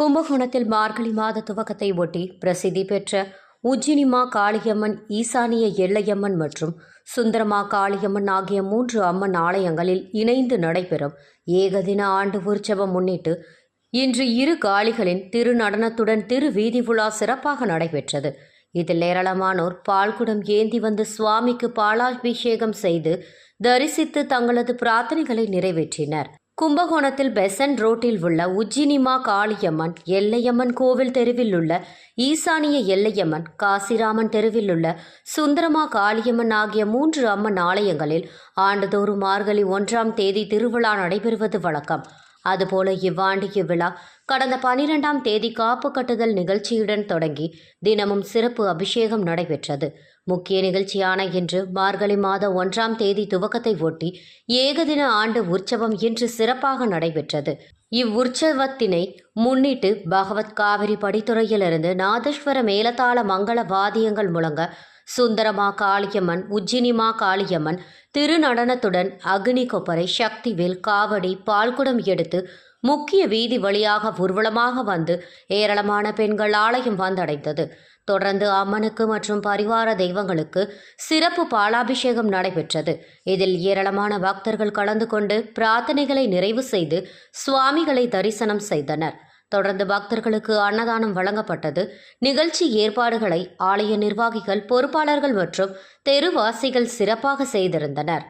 கும்பகோணத்தில் மார்கழி மாத துவக்கத்தை ஒட்டி பிரசித்தி பெற்ற உஜ்ஜினிமா காளியம்மன் ஈசானிய எல்லையம்மன் மற்றும் சுந்தரமா காளியம்மன் ஆகிய மூன்று அம்மன் ஆலயங்களில் இணைந்து நடைபெறும் ஏகதின ஆண்டு உற்சவம் முன்னிட்டு இன்று இரு காளிகளின் திருநடனத்துடன் திரு வீதி உலா சிறப்பாக நடைபெற்றது. இதில் ஏராளமானோர் பால்குடம் ஏந்தி வந்து சுவாமிக்கு பாலாபிஷேகம் செய்து தரிசித்து தங்களது பிரார்த்தனைகளை நிறைவேற்றினர். கும்பகோணத்தில் பெசன் ரோட்டில் உள்ள உஜ்ஜினிமா காளியம்மன் எல்லையம்மன் கோவில் தெருவில் உள்ள ஈசானிய எல்லையம்மன் காசிராமன் தெருவில் உள்ள சுந்தரமா காளியம்மன் ஆகிய மூன்று அம்மன் ஆலயங்களில் ஆண்டுதோறும் மார்கழி ஒன்றாம் தேதி திருவிழா நடைபெறுவது வழக்கம். அதுபோல இவ்வாண்டு இவ்விழா கடந்த பனிரெண்டாம் தேதி காப்பு கட்டுதல் நிகழ்ச்சியுடன் தொடங்கி தினமும் சிறப்பு அபிஷேகம் நடைபெற்றது. முக்கிய நிகழ்ச்சியான இன்று மார்கழி மாத ஒன்றாம் தேதி துவக்கத்தை ஒட்டி ஏகதின ஆண்டு உற்சவம் இன்று சிறப்பாக நடைபெற்றது. இவ்வுற்சவத்தினை முன்னிட்டு பகவத் காவிரி படித்துறையிலிருந்து நாதஸ்வர மேலதாள மங்கள வாதியங்கள் முழங்க சுந்தரமா காளியம்மன் உஜ்ஜினிமா காளியம்மன் திருநடனத்துடன் அக்னி கொப்பரை சக்திவேல் காவடி பால்குடம் எடுத்து முக்கிய வீதி வழியாக ஊர்வலமாக வந்து ஏராளமான பெண்கள் ஆலயம் வந்தடைந்தது. தொடர்ந்து அம்மனுக்கு மற்றும் பரிவார தெய்வங்களுக்கு சிறப்பு பாலாபிஷேகம் நடைபெற்றது. இதில் ஏராளமான பக்தர்கள் கலந்து கொண்டு பிரார்த்தனைகளை நிறைவு செய்து சுவாமிகளை தரிசனம் செய்தனர். தொடர்ந்து பக்தர்களுக்கு அன்னதானம் வழங்கப்பட்டது. நிகழ்ச்சி ஏற்பாடுகளை ஆலய நிர்வாகிகள் பொறுப்பாளர்கள் மற்றும் தெருவாசிகள் சிறப்பாக செய்திருந்தனர்.